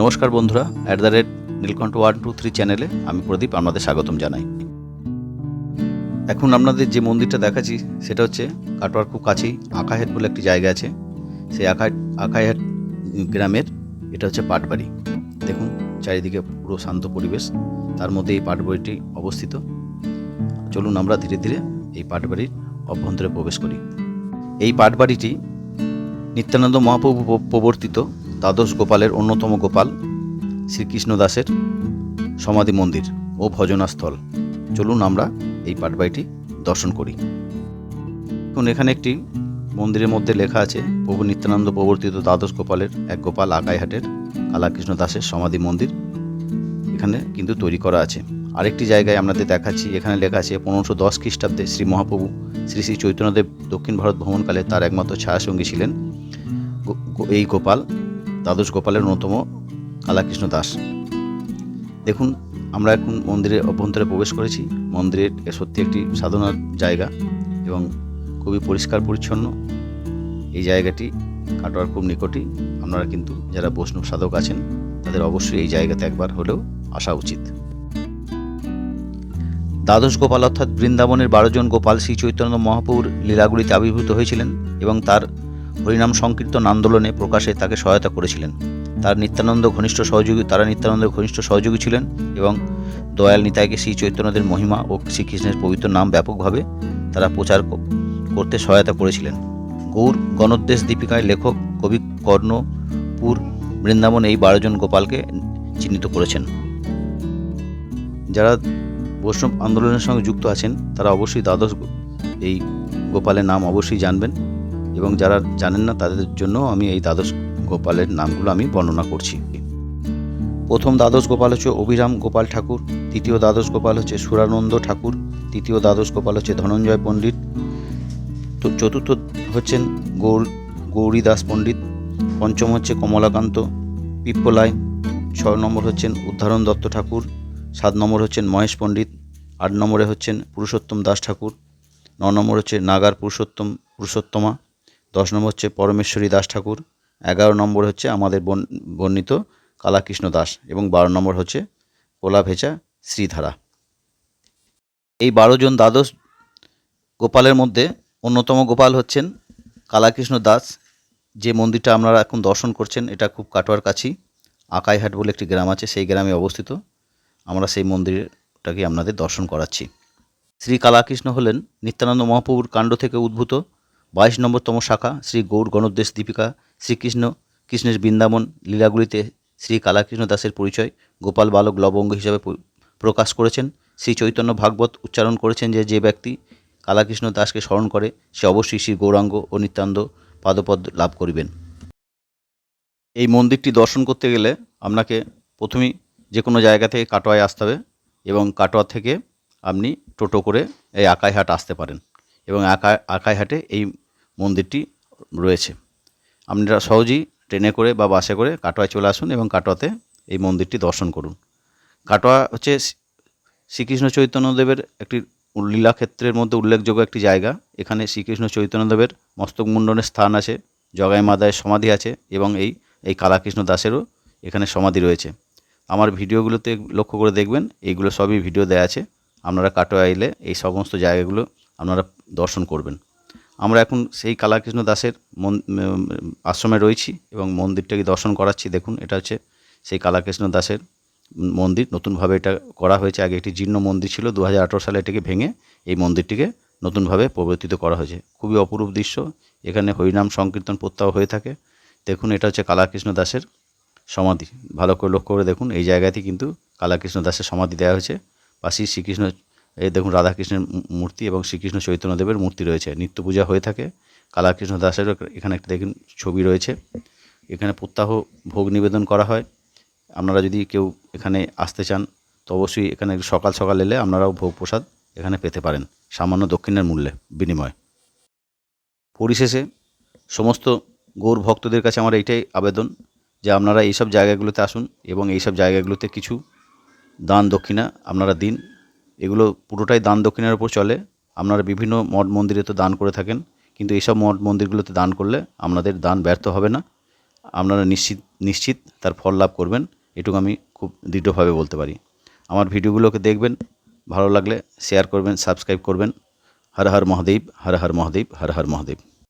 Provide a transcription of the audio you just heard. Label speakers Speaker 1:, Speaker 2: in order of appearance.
Speaker 1: নমস্কার বন্ধুরা at the rate Nilkantha one two three চ্যানেলে আমি প্রদীপ আপনাদের স্বাগতম জানাই। এখন আপনাদের যে মন্দিরটা দেখাচ্ছি, সেটা হচ্ছে কাটোয়ার খুব কাছেই আঁকাহেট বলে একটি জায়গা আছে। সেই আঁকা আঁকাহেট গ্রামের, এটা হচ্ছে পাটবাড়ি। দেখুন, চারিদিকে পুরো শান্ত পরিবেশ, তার মধ্যে এই পাটবাড়িটি অবস্থিত। চলুন আমরা ধীরে ধীরে এই পাটবাড়ির অভ্যন্তরে প্রবেশ করি। এই পাটবাড়িটি নিত্যানন্দ মহাপ্রভু প্রবর্তিত দ্বাদশ গোপালের অন্যতম গোপাল শ্রীকৃষ্ণ দাসের সমাধি মন্দির ও ভজনাস্থল। চলুন আমরা এই পাটবাড়িটি দর্শন করি। এখন এখানে একটি মন্দিরের মধ্যে লেখা আছে, প্রভু নিত্যানন্দ প্রবর্তিত দ্বাদশ গোপালের এক গোপাল আকাইহাটের কালাকৃষ্ণ দাসের সমাধি মন্দির। এখানে কিন্তু তৈরি করা আছে। আরেকটি জায়গায় আপনাদের দেখাচ্ছি, এখানে লেখা আছে, পনেরোশো দশ খ্রিস্টাব্দে শ্রী মহাপ্রভু শ্রী শ্রী চৈতন্যদেব দক্ষিণ ভারত ভ্রমণকালে তার একমাত্র ছায়াসঙ্গী ছিলেন এই গোপাল। দ্বাদশ গোপালের অন্যতম কালাকৃষ্ণ দাস। দেখুন, আমরা এখন মন্দিরের অভ্যন্তরে প্রবেশ করেছি। মন্দিরের সত্যি একটি সাধনার জায়গা এবং খুবই পরিষ্কার পরিচ্ছন্ন। এই জায়গাটি কাটোয়ার খুব নিকটই। আপনারা কিন্তু যারা বৈষ্ণব সাধক আছেন, তাদের অবশ্যই এই জায়গাতে একবার হলেও আসা উচিত। দ্বাদশ গোপাল অর্থাৎ বৃন্দাবনের বারো জন গোপাল শ্রী চৈতন্য মহাপ্রভুর লীলাগুলিতে আবির্ভূত হয়েছিলেন এবং তার হরিনাম সংকীর্তন আন্দোলনে প্রকাশে তাকে সহায়তা করেছিলেন। তার নিত্যানন্দ ঘনিষ্ঠ সহযোগী তারা নিত্যানন্দের ঘনিষ্ঠ সহযোগী ছিলেন এবং দয়াল নিতাইকে শ্রী চৈতন্যদের মহিমা ও শ্রীকৃষ্ণের পবিত্র নাম ব্যাপকভাবে তারা প্রচার করতে সহায়তা করেছিলেন। গৌর গণোদ্দেশ দীপিকায় লেখক কবি কর্ণপুর বৃন্দাবন এই বারোজন গোপালকে চিহ্নিত করেছেন। যারা বৈষ্ণব আন্দোলনের সঙ্গে যুক্ত আছেন, তারা অবশ্যই দ্বাদশ এই গোপালের নাম অবশ্যই জানবেন। এবং যারা জানেন না তাদের জন্য আমি এই দ্বাদশ গোপালের নামগুলো আমি বর্ণনা করছি। প্রথম দ্বাদশ গোপাল হচ্ছে অভিরাম গোপাল ঠাকুর তৃতীয় দ্বাদশ গোপাল হচ্ছে সুরানন্দ ঠাকুর, তৃতীয় দ্বাদশ গোপাল হচ্ছে ধনঞ্জয় পণ্ডিত, তো চতুর্থ হচ্ছেন গৌর গৌরীদাস পণ্ডিত, পঞ্চম হচ্ছে কমলাকান্ত পিপ্পলাই, ছয় নম্বর হচ্ছেন উদ্ধারণ দত্ত ঠাকুর, সাত নম্বর হচ্ছেন মহেশ পণ্ডিত, আট নম্বরে হচ্ছেন পুরুষোত্তম দাস ঠাকুর, ন নম্বর হচ্ছে নাগার পুরুষোত্তম পুরুষোত্তমা দশ নম্বর হচ্ছে পরমেশ্বরী দাস ঠাকুর, এগারো নম্বর হচ্ছে আমাদের বর্ণ- বর্ণিত কালাকৃষ্ণ দাস এবং বারো নম্বর হচ্ছে কোলা ভেচা শ্রীধারা। এই বারো জন দ্বাদশ গোপালের মধ্যে অন্যতম গোপাল হচ্ছেন কালাকৃষ্ণ দাস, যে মন্দিরটা আপনারা এখন দর্শন করছেন, এটা খুব কাটোয়ার কাছেই আকাইহাট বলে একটি গ্রাম আছে, সেই গ্রামে অবস্থিত। আমরা সেই মন্দিরটাকে আপনাদের দর্শন করাচ্ছি। শ্রী কালাকৃষ্ণ হলেন নিত্যানন্দ মহাপ্রভুর কাণ্ড থেকে উদ্ভূত। বাইশ নম্বরতম শাখা শ্রী গৌর গণোদ্দেশ দীপিকা শ্রীকৃষ্ণ কৃষ্ণের বৃন্দাবন লীলাগুলিতে শ্রী কালাকৃষ্ণ দাসের পরিচয় গোপাল বালক লবঙ্গ হিসাবে প্রকাশ করেছেন। শ্রী চৈতন্য ভাগবত উচ্চারণ করেছেন যে যে ব্যক্তি কালাকৃষ্ণ দাসকে স্মরণ করে, সে অবশ্যই শ্রী গৌরাঙ্গ ও নিত্যানন্দ পাদপদ লাভ করিবেন। এই মন্দিরটি দর্শন করতে গেলে আপনাকে প্রথমেই যে কোনো জায়গা থেকে কাটোয়ায় আসতে হবে এবং কাটোয়া থেকে আপনি টোটো করে এই আকাইহাট আসতে পারেন এবং আকা আকাইহাটে এই মন্দিরটি রয়েছে। আপনারা সহজেই ট্রেনে করে বা বাসে করে কাটোয়ায় চলে আসুন এবং কাটোয়াতে এই মন্দিরটি দর্শন করুন। কাটোয়া হচ্ছে শ্রীকৃষ্ণ চৈতন্যদেবের একটি লীলাক্ষেত্রের মধ্যে উল্লেখযোগ্য একটি জায়গা। এখানে শ্রীকৃষ্ণ চৈতন্যদেবের মস্তক মুণ্ডনের স্থান আছে, জগাই মাদায়ের সমাধি আছে এবং এই এই কালাকৃষ্ণ দাসেরও এখানে সমাধি রয়েছে। আমার ভিডিওগুলোতে লক্ষ্য করে দেখবেন, এইগুলো সবই ভিডিও দেওয়া আছে। আপনারা কাটোয়া এলে এই সমস্ত জায়গাগুলো আপনারা দর্শন করবেন। আমরা এখন সেই কালাকৃষ্ণ দাসের মন- আশ্রমে রয়েছি এবং মন্দিরটাকে দর্শন করাচ্ছি। দেখুন, এটা হচ্ছে সেই কালাকৃষ্ণ দাসের মন্দির। নতুনভাবে এটা করা হয়েছে। আগে একটি জীর্ণ মন্দির ছিল। দু হাজার আঠেরো সালে এটাকে ভেঙে এই মন্দিরটিকে নতুনভাবে প্রবর্তিত করা হয়েছে। খুবই অপরূপ দৃশ্য। এখানে হরিনাম সংকীর্তন প্রত্যাহ হয়ে থাকে। দেখুন, এটা হচ্ছে কালাকৃষ্ণ দাসের সমাধি। ভালো করে লক্ষ্য করে দেখুন। এই জায়গাতেই কিন্তু কালাকৃষ্ণ দাসের সমাধি দেওয়া হয়েছে। পাশেই শ্রীকৃষ্ণ এই দেখুন, রাধাকৃষ্ণের মূর্তি এবং শ্রীকৃষ্ণ চৈতন্যদেবের মূর্তি রয়েছে। নিত্য পূজা হয়ে থাকে। কালাকৃষ্ণ দাসেরও এখানে একটা দেখুন ছবি রয়েছে। এখানে প্রত্যাহ ভোগ নিবেদন করা হয়। আপনারা যদি কেউ এখানে আসতে চান, তো অবশ্যই এখানে সকাল সকাল এলে আপনারাও ভোগ প্রসাদ এখানে পেতে পারেন, সামান্য দক্ষিণের মূল্যে, বিনিময়। পরিশেষে সমস্ত গৌর ভক্তদের কাছে আমার এইটাই আবেদন যে আপনারা এইসব জায়গাগুলোতে আসুন এবং এইসব জায়গাগুলোতে কিছু দান দক্ষিণা আপনারা দিন। এগুলো পুরোটাই দান দক্ষিণের ওপর চলে। আপনারা বিভিন্ন মঠ মন্দিরে তো দান করে থাকেন, কিন্তু এইসব মঠ মন্দিরগুলোতে দান করলে আপনাদের দান ব্যর্থ হবে না। আপনারা নিশ্চিত নিশ্চিত তার ফল লাভ করবেন, এটুকু আমি খুব দৃঢ়ভাবে বলতে পারি। আমার ভিডিওগুলোকে দেখবেন, ভালো লাগলে শেয়ার করবেন সাবস্ক্রাইব করবেন। হর হর মহাদেব, হর হর মহাদেব, হর হর মহাদেব।